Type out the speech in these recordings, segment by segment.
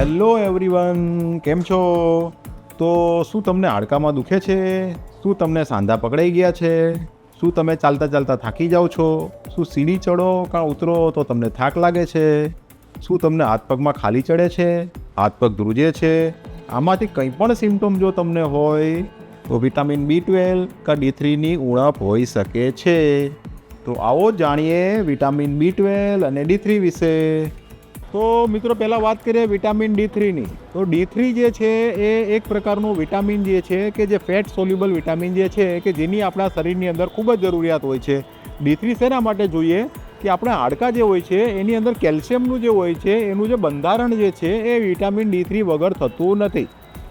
Hello everyone કેમ છો? તો શું તમને હાડકામાં દુખે છે? શું તમને સાંધા પકડાઈ ગયા છે? શું તમે ચાલતા ચાલતા થાકી જાઓ છો? શું સીડી ચડો, કાં ઉતરો તો તમને થાક લાગે છે? શું તમને હાથ પગમાં ખાલી ચડે છે? હાથ પગ ધ્રુજે છે? આમાંથી કંઈ પણ સિમ્ટમ જો તમને હોય, તો વિટામિન બી ટ્વેલ્વ કે ડી થ્રીની ઉણપ હોઈ શકે છે. તો આવો જાણીએ વિટામિન બી ટ્વેલ્વ અને ડી થ્રી વિશે. તો મિત્રો, પહેલાં વાત કરીએ વિટામિન ડી થ્રીની. તો ડી થ્રી જે છે, એ એક પ્રકારનું વિટામિન જે છે કે જે ફેટ સોલ્યુબલ વિટામિન જે છે, કે જેની આપણા શરીરની અંદર ખૂબ જ જરૂરિયાત હોય છે. ડી થ્રી શેના માટે જોઈએ? કે આપણા હાડકાં જે હોય છે, એની અંદર કેલ્શિયમનું જે હોય છે, એનું જે બંધારણ જે છે, એ વિટામિન ડી થ્રી વગર થતું નથી.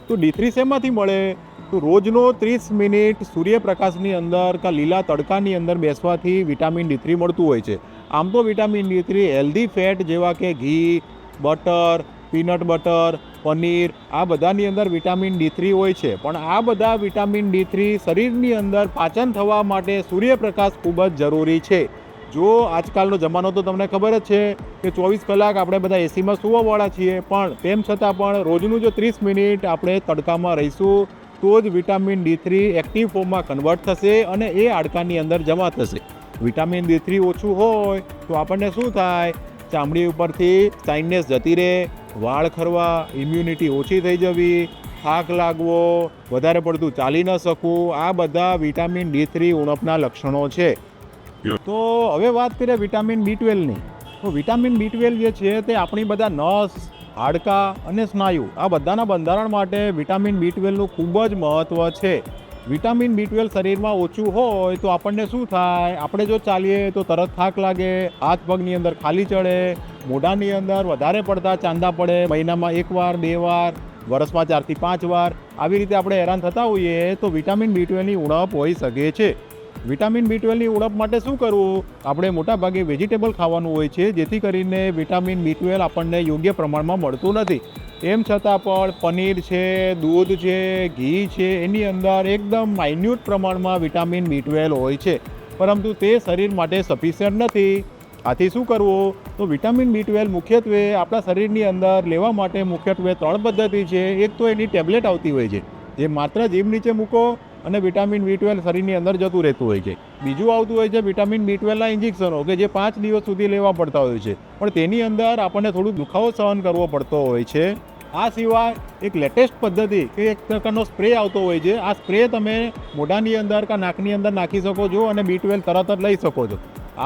તો ડી થ્રી શેમાંથી મળે? તો રોજનો ત્રીસ મિનિટ સૂર્યપ્રકાશની અંદર કે લીલા તડકાની અંદર બેસવાથી વિટામિન ડી થ્રી મળતું હોય છે. આમ તો vitamin D three healthy fat જેવા કે ઘી બટર પીનટ બટર પનીર, આ બધાની અંદર વિટામિન ડી થ્રી હોય છે. પણ આ બધા વિટામિન ડી થ્રી શરીરની અંદર પાચન થવા માટે સૂર્યપ્રકાશ ખૂબ જ જરૂરી છે. જો આજકાલનો જમાનો તો તમને ખબર જ છે કે ચોવીસ કલાક આપણે બધા એસીમાં સુવાવાળા છીએ, પણ તેમ છતાં પણ રોજનું જો ત્રીસ મિનિટ આપણે તડકામાં રહીશું, તો જ વિટામિન ડી થ્રી એક્ટિવ ફોર્મમાં કન્વર્ટ થશે અને એ હાડકાની અંદર જમા થશે. વિટામિન ડી થ્રી ઓછું હોય તો આપણને શું થાય? ચામડી ઉપરથી સાઇનનેસ જતી રહે, વાળ ખરવા ઇમ્યુનિટી ઓછી થઈ જવી, થાક લાગવો, વધારે પડતું ચાલી ન શકવું, આ બધા વિટામિન ડી થ્રી ઉણપના લક્ષણો છે. તો હવે વાત કરીએ વિટામિન બી ટ્વેલ્વની તો વિટામિન બી ટ્વેલ્વ જે છે તે આપણી બધા નસ, હાડકાં અને સ્નાયુ આ બધાના બંધારણ માટે વિટામિન બી ટ્વેલ્વનું ખૂબ જ મહત્ત્વ છે. વિટામિન બી ટ્વેલ્વ શરીરમાં ઓછું હોય તો આપણને શું થાય? આપણે જો ચાલીએ તો તરત થાક લાગે, હાથ પગની અંદર ખાલી ચડે, મોઢાની અંદર વધારે પડતા ચાંદા પડે, મહિનામાં એકવાર બે વાર વર્ષમાં ચારથી પાંચ વાર. આવી રીતે આપણે હેરાન થતા હોઈએ તો વિટામિન બી ટ્વેલ્વની ઉણપ હોઈ શકે છે. વિટામિન બી ટ્વેલ્વની ઉણપ માટે શું કરવું? આપણે મોટાભાગે વેજીટેબલ ખાવાનું હોય છે, જેથી કરીને વિટામિન બી ટ્વેલ્વ આપણને યોગ્ય પ્રમાણમાં મળતું નથી. એમ છતાં પણ પનીર છે, દૂધ છે, ઘી છે, એની અંદર એકદમ માઇન્યુટ પ્રમાણમાં વિટામિન બી ટ્વેલ્વ હોય છે. પરંતુ તે શરીર માટે સફિશિયન્ટ નથી. આથી શું કરવું? તો વિટામિન બી ટ્વેલ્વ મુખ્યત્વે આપણા શરીરની અંદર લેવા માટે મુખ્યત્વે ત્રણ પદ્ધતિ છે. એક તો એની ટેબ્લેટ આવતી હોય છે, જે માત્ર જીભ નીચે મૂકો અને વિટામિન બી ટ્વેલ્વ શરીરની અંદર જતું રહેતું હોય છે. બીજું આવતું હોય છે વિટામિન બી ટ્વેલ્વના ઇન્જેક્શનો કે જે પાંચ દિવસ સુધી લેવા પડતા હોય છે. પણ તેની અંદર આપણને થોડું દુખાવો સહન કરવો પડતો હોય છે. આ સિવાય એક લેટેસ્ટ પદ્ધતિ કે એક પ્રકારનો સ્પ્રે આવતો હોય છે. આ સ્પ્રે તમે મોઢાની અંદર કે નાકની અંદર નાખી શકો છો અને બી ટ્વેલ્વ તરત જ લઈ શકો છો.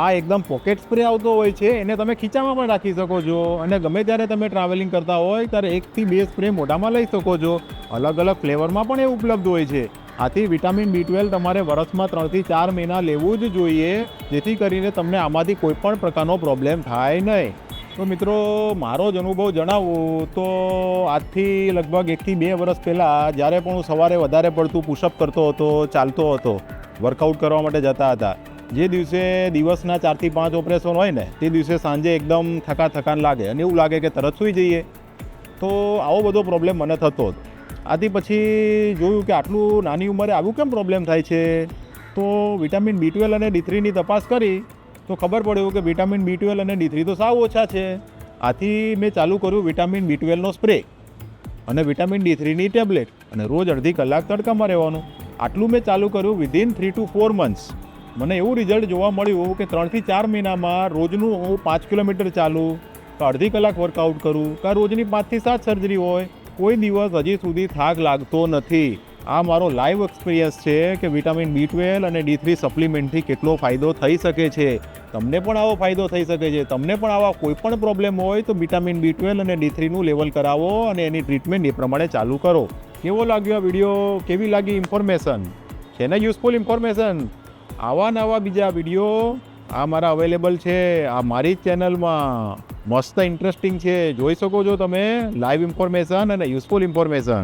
આ એકદમ પોકેટ સ્પ્રે આવતો હોય છે. એને તમે ખીચામાં પણ રાખી શકો છો અને ગમે ત્યારે તમે ટ્રાવેલિંગ કરતા હોય ત્યારે એકથી બે સ્પ્રે મોઢામાં લઈ શકો છો. અલગ અલગ ફ્લેવરમાં પણ એ ઉપલબ્ધ હોય છે. આથી વિટામિન બી ટ્વેલ્વ તમારે વર્ષમાં ત્રણથી ચાર મહિના લેવું જ જોઈએ, જેથી કરીને તમને આમાંથી કોઈ પણ પ્રકારનો પ્રોબ્લેમ થાય નહીં. તો મિત્રો, મારો જ અનુભવ જણાવું તો આજથી લગભગ એકથી બે વર્ષ પહેલાં જ્યારે પણ હું સવારે વધારે પડતું પુશઅપ કરતો હતો, ચાલતો હતો, વર્કઆઉટ કરવા માટે જતા હતા, જે દિવસે દિવસના ચારથી પાંચ ઓપરેશન હોય ને, તે દિવસે સાંજે એકદમ થકા થકાન લાગે અને એવું લાગે કે તરત સૂઈ જઈએ. તો આવો બધો પ્રોબ્લેમ મને થતો હતો આથી પછી જોયું કે આટલું નાની ઉંમરે આવું કેમ પ્રોબ્લેમ થાય છે? તો વિટામિન બી ટ્વેલ્વ અને ડી થ્રીની તપાસ કરી તો ખબર પડ્યું કે વિટામિન બી ટ્વેલ્વ અને ડી થ્રી તો સાવ ઓછા છે. આથી મેં ચાલુ કર્યું વિટામિન બી ટ્વેલ્વનો સ્પ્રે અને વિટામિન ડી થ્રીની ટેબ્લેટ અને રોજ અડધી કલાક તડકામાં રહેવાનું. આટલું મેં ચાલુ કર્યું within three to four months મને એવું રિઝલ્ટ જોવા મળ્યું કે ત્રણથી ચાર મહિનામાં રોજનું હું પાંચ કિલોમીટર ચાલું, કે અડધી કલાક વર્કઆઉટ કરું, કે રોજની પાંચથી સાત સર્જરી હોય, કોઈ દિવસ હજી સુધી થાક લાગતો નથી. આ મારો લાઈવ એક્સપિરિયન્સ છે કે વિટામિન બી ટ્વેલ્વ અને ડી થ્રી સપ્લિમેન્ટથી કેટલો ફાયદો થઈ શકે છે. તમને પણ આવો ફાયદો થઈ શકે છે. તમને પણ આવા કોઈ પણ પ્રોબ્લેમ હોય તો વિટામિન બી ટ્વેલ્વ અને ડી થ્રીનું લેવલ કરાવો અને એની ટ્રીટમેન્ટ એ પ્રમાણે ચાલુ કરો. કેવો લાગ્યો આ વીડિયો કેવી લાગી ઇન્ફોર્મેશન છે ને યુઝફુલ ઇન્ફોર્મેશન આવા નવા બીજા વીડિયો આ મારા અવેલેબલ છે. આ મારી જ ચેનલમાં મસ્ત ઇન્ટરેસ્ટિંગ છે. જોઈ શકો છો તમે. લાઈવ ઇન્ફોર્મેશન અને યુઝફુલ ઇન્ફોર્મેશન